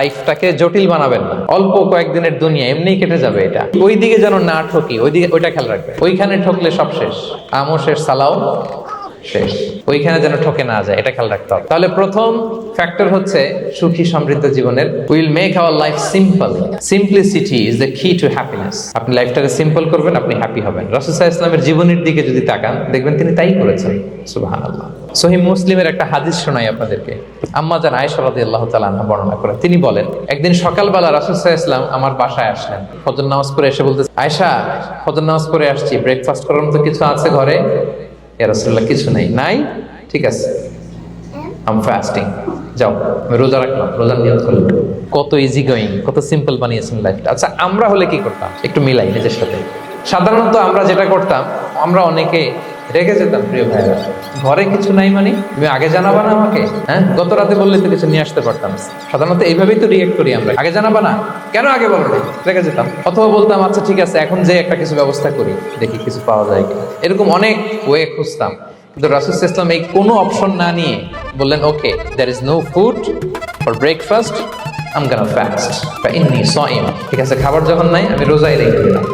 লাইফটাকে জটিল বানাবেন না। অল্প কয়েকদিনের দুনিয়া এমনি কেটে যাবে এটা। ওইদিকে যেন না ঠকি, ওইদিকে ওইটা খেয়াল রাখবে ওইখানে ঠকলে সব শেষ। আমও শেষ, সালাও। শেষ। ওইখানে যেন ঠকে না যায়, এটা খেয়াল রাখতে হবে। তাহলে প্রথম ফ্যাক্টর হচ্ছে সুখী সমৃদ্ধ জীবনের will make our life simple simplicity is the key to happiness আপনি লাইফটাকে সিম্পল করবেন, আপনি হ্যাপি হবেন। রাসুসাহ ইসলামের জীবনের দিকে যদি তাকান, দেখবেন তিনি তাই করেছেন। সুবাহান আল্লাহ সহি মুসলিমের একটা হাদিস শোনাই আপনাদেরকে। আম্মা জান আয়েশা রাদিয়াল্লাহু তাআলা আনহা বর্ণনা করেন তিনি বলেন, একদিন সকালবেলা রাসূলুল্লাহ ইসলাম আমার বাসায় আসলেন। ফজর নামাজ পড়ে এসে বলতে আয়েশা, ফজর নামাজ পড়ে আসছি ব্রেকফাস্ট করার মতো কিছু আছে ঘরে ইয়া কিছু নাই। নাই? ঠিক আছে। আম ফাস্টিং যাও আমি রোজা রাখলাম রোজা নিয়ত করলাম। কত ইজি গোয়িং কত সিম্পল বানিয়েছেন লাইফটা আচ্ছা আমরা হলে কি করতাম? একটু মিলাই নিজের সাথে। সাধারণত আমরা যেটা করতাম আমরা অনেকে রেগে যেতাম প্রিয় ভাইরা ঘরে কিছু নাই মানে? তুমি আগে জানাবা না আমাকে? হ্যাঁ? গত রাতে বললে তো কিছু নিয়ে আসতে পারতাম। সাধারণত এইভাবেই তো রিয়েক্ট করি আমরা। আগে জানাবা না? কেন আগে বলো রেগে যেতাম। অথবা বলতাম আচ্ছা ঠিক আছে এখন যে একটা কিছু ব্যবস্থা করি দেখি কিছু পাওয়া যায় এরকম অনেক ওয়ে খুঁজতাম। কিন্তু রাসুল ইসলাম এই কোনো অপশন না নিয়ে বললেন okay there is no food for breakfast I'm gonna fast বা ইন্নি সয়েম ঠিক আছে, খাবার যখন নাই, আমি রোজাই রেখে দিলাম।